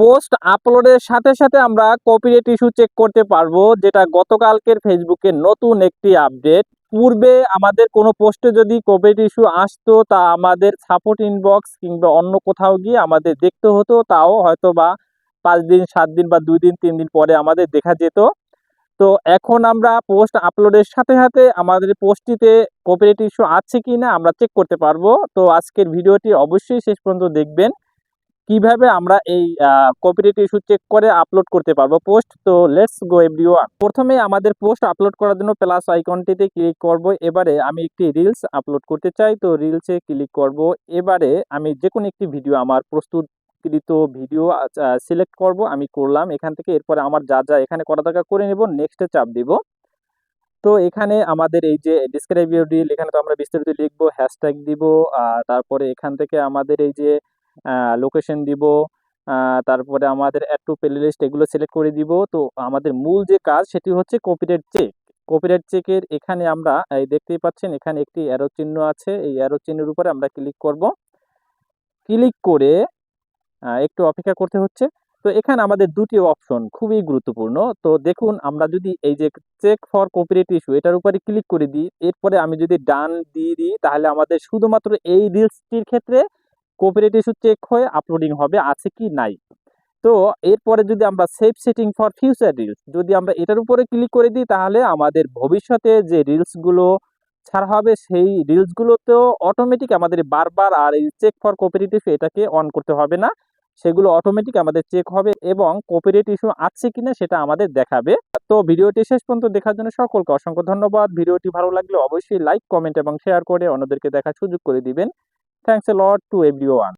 Post আপলোডের সাথে সাথে আমরা কপিরাইট ইস্যু চেক করতে পারব, যেটা গতকালকের ফেসবুকের নতুন একটি আপডেট পূর্বে আমাদের কোনো পোস্টে যদি কপিরাইট ইস্যু আসতো, তা আমাদের সাপোর্ট ইনবক্স কিংবা অন্য কোথাও গিয়ে আমাদের দেখতে হতো, তাও হয়তো বা পাঁচ দিন, সাত দিন বা দুই দিন, তিন দিন পরে আমাদের দেখা যেত। তো এখন আমরা পোস্ট আপলোডের সাথে সাথে আমাদের পোস্টটিতে কপিরাইট ইস্যু আছে কি না আমরা চেক করতে পারব। তো আজকের ভিডিওটি অবশ্যই শেষ পর্যন্ত দেখবেন। কীভাবে আমরা এই কপিরাইট ইস্যু চেক করে আপলোড করতে পারব? পোস্ট তো লেটস গো এভরিওয়ান প্রথমে আমাদের পোস্ট আপলোড করার জন্য প্লাস আইকনটিতে ক্লিক করব। এবারে আমি একটি রিলস আপলোড করতে চাই। তো রিলসে ক্লিক করব। এবারে আমি যে কোনো একটি ভিডিও আমার প্রস্তুতকৃত ভিডিও সিলেক্ট করব। আমি করলাম। এখান থেকে এরপরে আমার যা যা এখানে করা দরকার করে নেব। নেক্সটে চাপ দিব। তো এখানে আমাদের এই যে ডিসক্রাইব রিল এখানে তো আমরা বিস্তারিত লিখব হ্যাশট্যাগ দিব তারপরে এখান থেকে আমাদের এই যে লোকেশন দিব তারপরে আমাদের অ্যাড টু প্লেলিস্ট এগুলো সিলেক্ট করে দিব। তো আমাদের মূল যে কাজ সেটি হচ্ছে কপিরাইট চেক কপিরাইট চেকের এখানে আমরা, এই দেখতেই পাচ্ছেন, এখানে একটি অ্যারো চিহ্ন আছে। এই অ্যারো চিহ্নের উপরে আমরা ক্লিক করব। ক্লিক করে একটু অপেক্ষা করতে হচ্ছে। তো এখানে আমাদের দুটি অপশন খুবই গুরুত্বপূর্ণ। তো দেখুন, আমরা যদি এই যে চেক ফর কপিরাইট ইস্যু এটার উপরে ক্লিক করে দিই, এরপরে আমি যদি ডান দিয়ে দিই, তাহলে আমাদের শুধুমাত্র এই রিলসটির ক্ষেত্রে কপিরাইট ইস্যু চেক হয়ে আপলোডিং হবে, আছে কি নাই? তো এরপরে যদি আমরা save setting for future reels যদি আমরা এটার উপরে ক্লিক করে দিই, তাহলে আমাদের ভবিষ্যতে যে রিলসগুলো ছাড়া হবে, সেই রিলসগুলোতেও অটোমেটিক আমাদের বারবার আর এই চেক ফর কপিরাইট ইস্যু এটাকে অন করতে হবে না। সেগুলো অটোমেটিক আমাদের চেক হবে এবং কপিরাইট ইস্যু আছে কিনা সেটা আমাদের দেখাবে। তো ভিডিওটি শেষ পর্যন্ত দেখার জন্য সকলকে অসংখ্য ধন্যবাদ। ভিডিওটি ভালো লাগলে অবশ্যই লাইক কমেন্ট এবং শেয়ার করে অন্যদেরকে দেখার সুযোগ করে দিবেন। Thanks a lot to everyone.